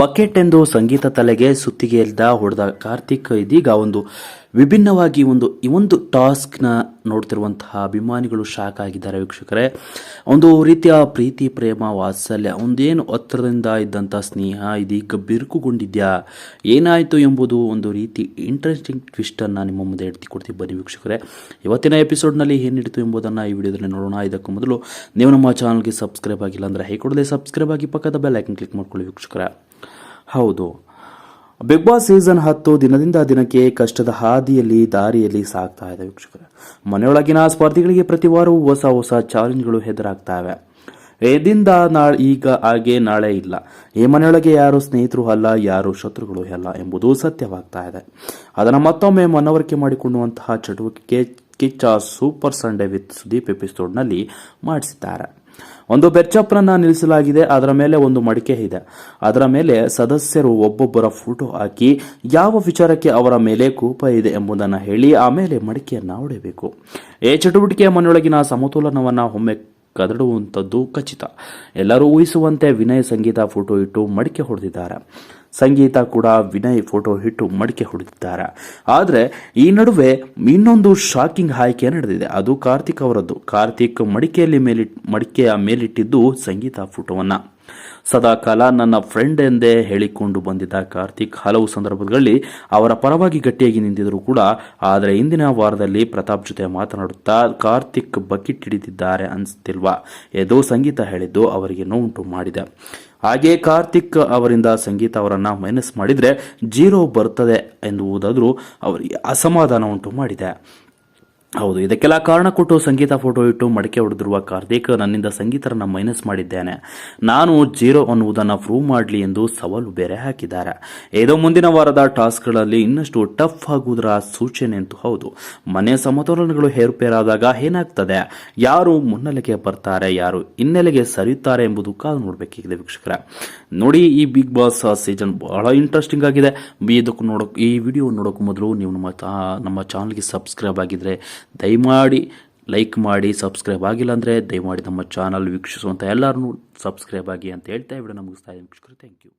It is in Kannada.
ಬಕೆಟ್ ಎಂದು ಸಂಗೀತ ತಲೆಗೆ ಸುತ್ತಿಗೆಯಿಂದ ಹೊಡೆದ ಕಾರ್ತಿಕ್ ಇದೀಗ ಒಂದು ವಿಭಿನ್ನವಾಗಿ ಒಂದು, ಈ ಒಂದು ಟಾಸ್ಕ್ನ ನೋಡ್ತಿರುವಂತಹ ಅಭಿಮಾನಿಗಳು ಶಾಕ್ ಆಗಿದ್ದಾರೆ ವೀಕ್ಷಕರೇ. ಒಂದು ರೀತಿಯ ಪ್ರೀತಿ, ಪ್ರೇಮ, ವಾತ್ಸಲ್ಯ, ಒಂದೇನು ಹತ್ತಿರದಿಂದ ಇದ್ದಂಥ ಸ್ನೇಹ, ಇದೀಗ ಬಿರುಕುಗೊಂಡಿದ್ಯಾ? ಏನಾಯಿತು ಎಂಬುದು ಒಂದು ರೀತಿ ಇಂಟ್ರೆಸ್ಟಿಂಗ್ ಟ್ವಿಸ್ಟನ್ನು ನಿಮ್ಮ ಮುಂದೆ ಎಡ್ತಿ ಕೊಡ್ತೀವಿ. ಬನ್ನಿ ವೀಕ್ಷಕರೇ, ಇವತ್ತಿನ ಎಪಿಸೋಡ್ನಲ್ಲಿ ಏನಿಡಿತು ಎಂಬುದನ್ನು ಈ ವಿಡಿಯೋದಲ್ಲಿ ನೋಡೋಣ. ಇದಕ್ಕೂ ಮೊದಲು ನೀವು ನಮ್ಮ ಚಾನಲ್ಗೆ ಸಬ್ಸ್ಕ್ರೈಬ್ ಆಗಿಲ್ಲ ಅಂದರೆ ಕೊಡದೆ ಸಬ್ಸ್ಕ್ರೈಬ್ ಆಗಿ ಪಕ್ಕದ ಬೆಲ್ ಐಕನ್ ಕ್ಲಿಕ್ ಮಾಡ್ಕೊಳ್ಳಿ ವೀಕ್ಷಕರೇ. ಹೌದು. ಬಿಗ್ ಬಾಸ್ ಸೀಸನ್ ಹತ್ತು ದಿನದಿಂದ ದಿನಕ್ಕೆ ಕಷ್ಟದ ಹಾದಿಯಲ್ಲಿ, ದಾರಿಯಲ್ಲಿ ಸಾಗ್ತಾ ಇದೆ ವೀಕ್ಷಕರೇ. ಮನೆಯೊಳಗಿನ ಸ್ಪರ್ಧಿಗಳಿಗೆ ಪ್ರತಿ ವಾರವೂ ಹೊಸ ಹೊಸ ಚಾಲೆಂಜ್ಗಳು ಎದುರಾಗ್ತವೆ. ಎದಿಂದ ನಾಳೆ ಈಗ ಹಾಗೆ ನಾಳೆ ಇಲ್ಲ. ಈ ಮನೆಯೊಳಗೆ ಯಾರು ಸ್ನೇಹಿತರು ಅಲ್ಲ, ಯಾರು ಶತ್ರುಗಳು ಅಲ್ಲ ಎಂಬುದು ಸತ್ಯವಾಗ್ತಾ ಇದೆ. ಅದನ್ನು ಮತ್ತೊಮ್ಮೆ ಮನವರಿಕೆ ಮಾಡಿಕೊಳ್ಳುವಂತಹ ಚಟುವಟಿಕೆ Kichcha super Sunday with Sudeep ಎಪಿಸೋಡ್ನಲ್ಲಿ ಮಾಡಿಸಿದ್ದಾರೆ. ಒಂದು ಬೆಚ್ಚಪ್ಪನನ್ನ ನಿಲ್ಲಿಸಲಾಗಿದೆ, ಅದರ ಮೇಲೆ ಒಂದು ಮಡಿಕೆ ಇದೆ. ಅದರ ಮೇಲೆ ಸದಸ್ಯರು ಒಬ್ಬೊಬ್ಬರ ಫೋಟೋ ಹಾಕಿ, ಯಾವ ವಿಚಾರಕ್ಕೆ ಅವರ ಮೇಲೆ ಕೋಪ ಇದೆ ಎಂಬುದನ್ನು ಹೇಳಿ, ಆಮೇಲೆ ಮಡಿಕೆಯನ್ನ ಹೊಡೆಯಬೇಕು. ಈ ಚಟುವಟಿಕೆಯ ಮನೆಯೊಳಗಿನ ಸಮತೋಲನವನ್ನ ಒಮ್ಮೆ ಕದಡುವಂಥದ್ದು ಖಚಿತ. ಎಲ್ಲರೂ ಊಹಿಸುವಂತೆ ವಿನಯ್ ಸಂಗೀತ ಫೋಟೋ ಇಟ್ಟು ಮಡಿಕೆ ಹೊಡೆದಿದ್ದಾರೆ. ಸಂಗೀತ ಕೂಡ ವಿನಯ್ ಫೋಟೋ ಇಟ್ಟು ಮಡಿಕೆ ಹೊಡೆದಿದ್ದಾರೆ. ಆದರೆ ಈ ನಡುವೆ ಇನ್ನೊಂದು ಶಾಕಿಂಗ್ ಆಯ್ಕೆ ನಡೆದಿದೆ. ಅದು ಕಾರ್ತಿಕ್ ಅವರದ್ದು. ಕಾರ್ತಿಕ್ ಮಡಿಕೆಯಲ್ಲಿ ಮೇಲಿಟ್ ಮಡಿಕೆಯ ಮೇಲಿಟ್ಟಿದ್ದು ಸಂಗೀತ ಫೋಟೋವನ್ನ. ಸದಾಕಾಲ ನನ್ನ ಫ್ರೆಂಡ್ ಎಂದೇ ಹೇಳಿಕೊಂಡು ಬಂದಿದ್ದ ಕಾರ್ತಿಕ್ ಹಲವು ಸಂದರ್ಭಗಳಲ್ಲಿ ಅವರ ಪರವಾಗಿ ಗಟ್ಟಿಯಾಗಿ ನಿಂತಿದ್ದರು ಕೂಡ, ಆದರೆ ಇಂದಿನ ವಾರದಲ್ಲಿ ಪ್ರತಾಪ್ ಜೊತೆ ಮಾತನಾಡುತ್ತಾ ಕಾರ್ತಿಕ್ ಬಕೆಟ್ ಹಿಡಿದಿದ್ದಾರೆ ಅನಿಸ್ತಿಲ್ವಾ? ಎದೋ ಸಂಗೀತ ಹೇಳಿದ್ದು ಅವರಿಗೆ ನೋವುಂಟು ಮಾಡಿದೆ. ಹಾಗೆ ಕಾರ್ತಿಕ್ ಅವರಿಂದ ಸಂಗೀತ ಅವರನ್ನ ಮೈನಸ್ ಮಾಡಿದ್ರೆ ಜೀರೋ ಬರ್ತದೆ ಎನ್ನುವುದಾದರೂ ಅವರಿಗೆ ಅಸಮಾಧಾನ ಉಂಟು ಮಾಡಿದೆ. ಹೌದು, ಇದಕ್ಕೆಲ್ಲ ಕಾರಣ ಕೊಟ್ಟು ಸಂಗೀತ ಫೋಟೋ ಇಟ್ಟು ಮಡಿಕೆ ಹೊಡೆದಿರುವ ಕಾರ್ತಿಕ್ ನನ್ನಿಂದ ಸಂಗೀತರನ್ನ ಮೈನಸ್ ಮಾಡಿದ್ದೇನೆ. ನಾನು ಜೀರೋ ಅನ್ನುವುದನ್ನು ಪ್ರೂವ್ ಮಾಡಲಿ ಎಂದು ಸವಾಲು ಬೇರೆ ಹಾಕಿದ್ದಾರೆ. ಏದೋ ಮುಂದಿನ ವಾರದ ಟಾಸ್ಕ್ಗಳಲ್ಲಿ ಇನ್ನಷ್ಟು ಟಫ್ ಆಗುವುದರ ಸೂಚನೆ ಅಂತೂ ಹೌದು. ಮನೆಯ ಸಮತೋಲನಗಳು ಹೇರುಪೇರಾದಾಗ ಏನಾಗ್ತದೆ? ಯಾರು ಮುನ್ನೆಲೆಗೆ ಬರ್ತಾರೆ, ಯಾರು ಹಿನ್ನೆಲೆಗೆ ಸರಿಯುತ್ತಾರೆ ಎಂಬುದು ಕಾದು ನೋಡಬೇಕಿದೆ ವೀಕ್ಷಕರ. ನೋಡಿ ಈ ಬಿಗ್ ಬಾಸ್ ಸೀಸನ್ ಬಹಳ ಇಂಟ್ರೆಸ್ಟಿಂಗ್ ಆಗಿದೆ. ಇದಕ್ಕೂ ನೋಡೋಕೆ, ಈ ವಿಡಿಯೋ ನೋಡೋಕೆ ಮೊದಲು ನೀವು ನಮ್ಮ ನಮ್ಮ ಚಾನಲ್ಗೆ ಸಬ್ಸ್ಕ್ರೈಬ್ ಆಗಿದ್ರೆ ದಯಮಾಡಿ ಲೈಕ್ ಮಾಡಿ ಸಬ್ಸ್ಕ್ರೈಬ್ ಆಗಿಲ್ಲ ಅಂದರೆ ದಯಮಾಡಿ ನಮ್ಮ ಚಾನಲ್ ವೀಕ್ಷಿಸುವಂಥ ಎಲ್ಲರೂ ಸಬ್ಸ್ಕ್ರೈಬ್ ಆಗಿ ಅಂತ ಹೇಳ್ತಾ ವಿಡಿಯೋ ನಮಗೆ ವೀಕ್ಷಕರು ಥ್ಯಾಂಕ್ ಯು